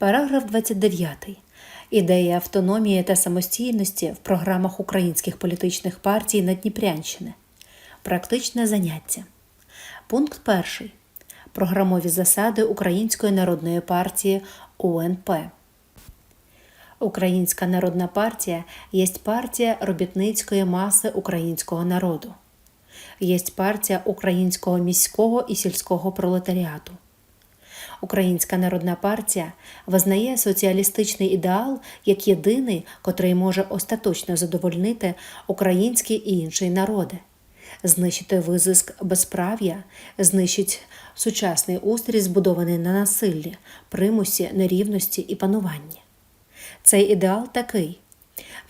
Параграф 29. Ідея автономії та самостійності в програмах українських політичних партій на Дніпрянщини. Практичне заняття. Пункт 1. Програмові засади Української народної партії УНП. Українська народна партія єсть партія робітницької маси українського народу. Єсть партія українського міського і сільського пролетаріату. Українська народна партія визнає соціалістичний ідеал як єдиний, котрий може остаточно задовольнити українські і інші народи, знищити визиск безправ'я, знищить сучасний устрій, збудований на насиллі, примусі, нерівності і пануванні. Цей ідеал такий.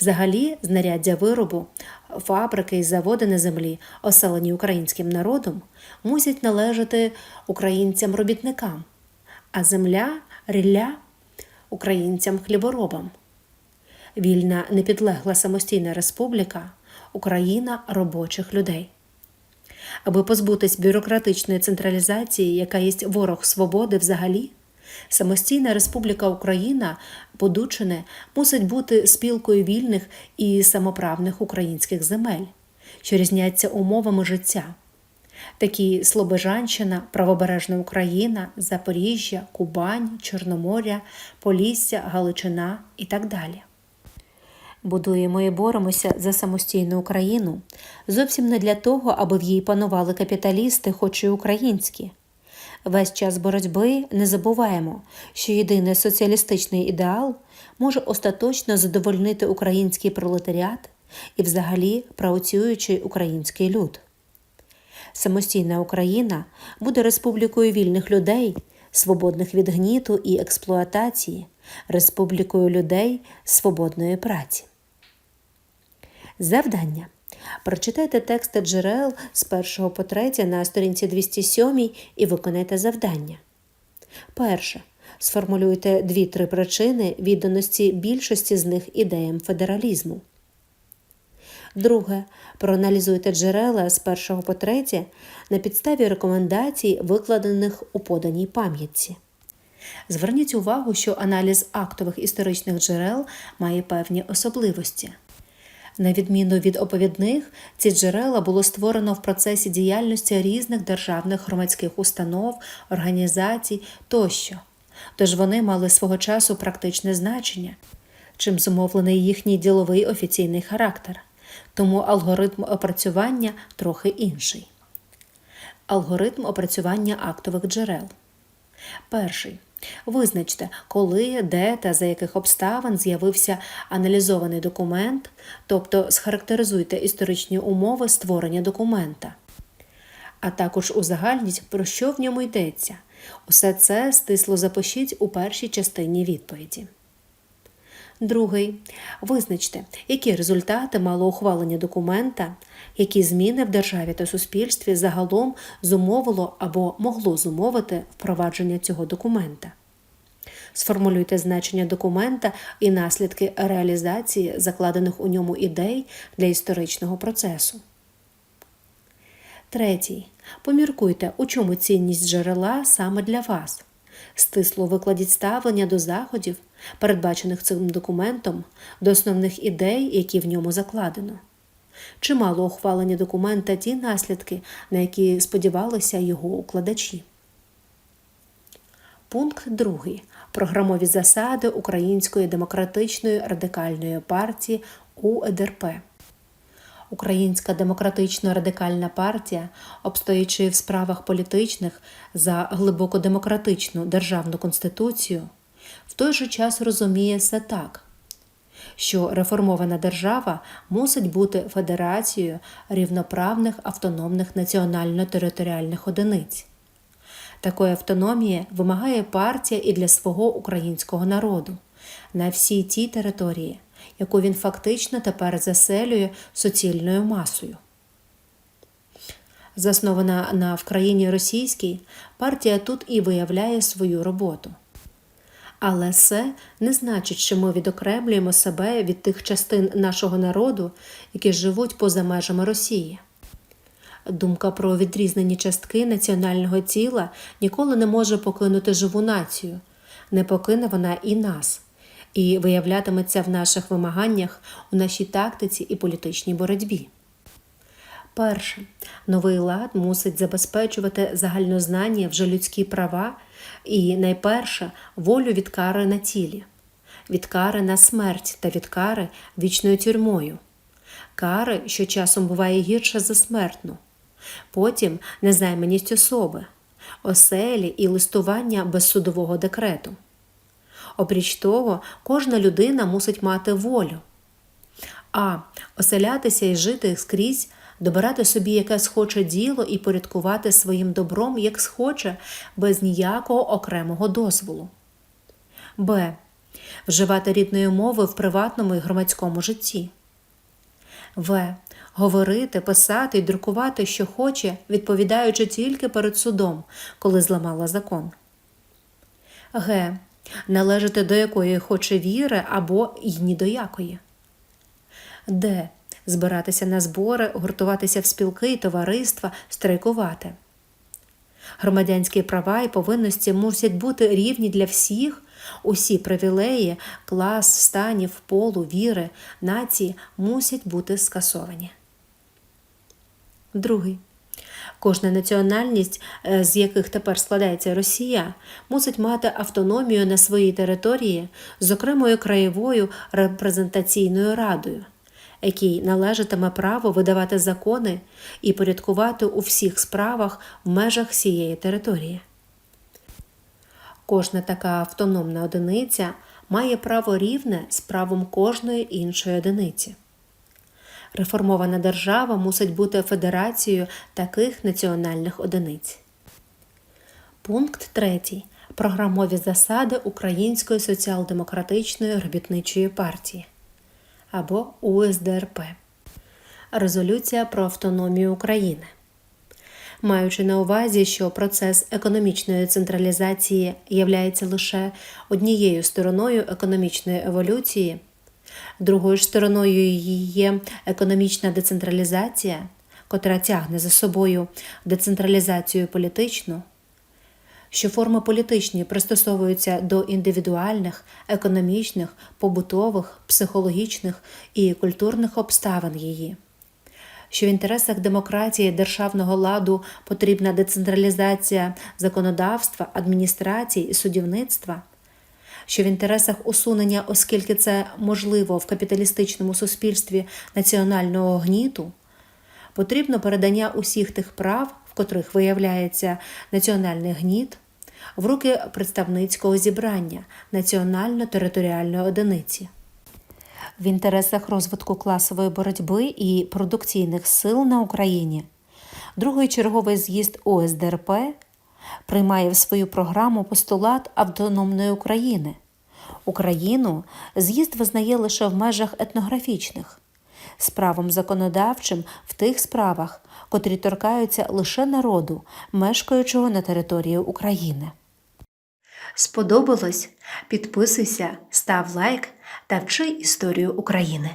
Взагалі, знаряддя виробу, фабрики і заводи на землі, оселені українським народом, мусять належати українцям-робітникам, а земля рілля українцям-хліборобам. Вільна непідлегла самостійна республіка Україна робочих людей. Аби позбутись бюрократичної централізації, яка є ворог свободи взагалі, самостійна Республіка Україна, Подучине, мусить бути спілкою вільних і самоправних українських земель, що різняться умовами життя. Такі Слобожанщина, Правобережна Україна, Запоріжжя, Кубань, Чорноморя, Полісся, Галичина і так далі. Будуємо і боремося за самостійну Україну зовсім не для того, аби в їй панували капіталісти, хоч і українські. Весь час боротьби не забуваємо, що єдиний соціалістичний ідеал може остаточно задовольнити український пролетаріат і, взагалі, працюючий український люд. Самостійна Україна буде республікою вільних людей, свободних від гніту і експлуатації, республікою людей свободної праці. Завдання. Прочитайте тексти джерел з 1 по 3 на сторінці 207 і виконайте завдання. Перше. Сформулюйте дві-три причини відданості більшості з них ідеям федералізму. Друге. Проаналізуйте джерела з 1 по 3 на підставі рекомендацій, викладених у поданій пам'ятці. Зверніть увагу, що аналіз актових історичних джерел має певні особливості. На відміну від оповідних, ці джерела було створено в процесі діяльності різних державних громадських установ, організацій тощо, тож вони мали свого часу практичне значення, чим зумовлений їхній діловий офіційний характер, тому алгоритм опрацювання трохи інший. Алгоритм опрацювання актових джерел. Перший. Визначте, коли, де та за яких обставин з'явився аналізований документ, тобто схарактеризуйте історичні умови створення документа, а також узагальніть, про що в ньому йдеться. Усе це стисло запишіть у першій частині відповіді. Другий. Визначте, які результати мало ухвалення документа, які зміни в державі та суспільстві загалом зумовило або могло зумовити впровадження цього документа. Сформулюйте значення документа і наслідки реалізації закладених у ньому ідей для історичного процесу. Третій. Поміркуйте, у чому цінність джерела саме для вас. Стисло викладіть ставлення до заходів, передбачених цим документом, до основних ідей, які в ньому закладено. Чимало ухвалення документа ті наслідки, на які сподівалися його укладачі. Пункт 2. Програмові засади Української демократичної радикальної партії УЕДРП. Українська демократична радикальна партія, обстоячи в справах політичних за глибоко демократичну державну конституцію, в той же час розуміє все так, що реформована держава мусить бути федерацією рівноправних автономних національно-територіальних одиниць. Такої автономії вимагає партія і для свого українського народу на всій тій території, яку він фактично тепер заселює суцільною масою. Заснована на Вкраїні російській, партія тут і виявляє свою роботу. Але це не значить, що ми відокремлюємо себе від тих частин нашого народу, які живуть поза межами Росії. Думка про відрізнені частки національного тіла ніколи не може покинути живу націю, Не покине вона і нас, і виявлятиметься в наших вимаганнях у нашій тактиці і політичній боротьбі. Перше, новий лад мусить забезпечувати загальнознання вже людські права. І найперше волю від кари на тілі, від кари на смерть та від кари вічною тюрмою, кари, що часом буває гірша за смертну, потім незайманість особи, оселі і листування без судового декрету. Опріч того, кожна людина мусить мати волю. А. Оселятися і жити скрізь, добирати собі яке схоче діло і порядкувати своїм добром, як схоче, без ніякого окремого дозволу. Б. Вживати рідної мови в приватному і громадському житті. В. Говорити, писати і друкувати, що хоче, відповідаючи тільки перед судом, коли зламала закон. Г. Належати до якої хоче віри або й ні до якої. Д. Збиратися на збори, гуртуватися в спілки і товариства, страйкувати. Громадянські права і повинності мусять бути рівні для всіх, усі привілеї, клас, станів, полу, віри, нації мусять бути скасовані. Другий. Кожна національність, е, з яких тепер складається Росія, мусить мати автономію на своїй території з окремою краєвою репрезентаційною радою, якій належатиме право видавати закони і порядкувати у всіх справах в межах всієї території. Кожна така автономна одиниця має право рівне з правом кожної іншої одиниці. Реформована держава мусить бути федерацією таких національних одиниць. Пункт 3. Програмові засади Української соціал-демократичної робітничої партії або УСДРП. Резолюція про автономію України. Маючи на увазі, що процес економічної централізації являється лише однією стороною економічної еволюції, другою стороною її є економічна децентралізація, котра тягне за собою децентралізацію політичну, що форми політичні пристосовуються до індивідуальних, економічних, побутових, психологічних і культурних обставин її. Що в інтересах демократії державного ладу потрібна децентралізація законодавства, адміністрації і судівництва, що в інтересах усунення, оскільки це можливо в капіталістичному суспільстві національного гніту, потрібно передання усіх тих прав, котрих виявляється національний гніт, в руки представницького зібрання національно-територіальної одиниці в інтересах розвитку класової боротьби і продукційних сил на Україні. Другий черговий з'їзд ОСДРП приймає в свою програму постулат автономної України. Україну з'їзд визнає лише в межах етнографічних, з правом законодавчим в тих справах, котрі торкаються лише народу, мешкаючого на території України. Сподобалось? Підписуйся, став лайк та вчи історію України.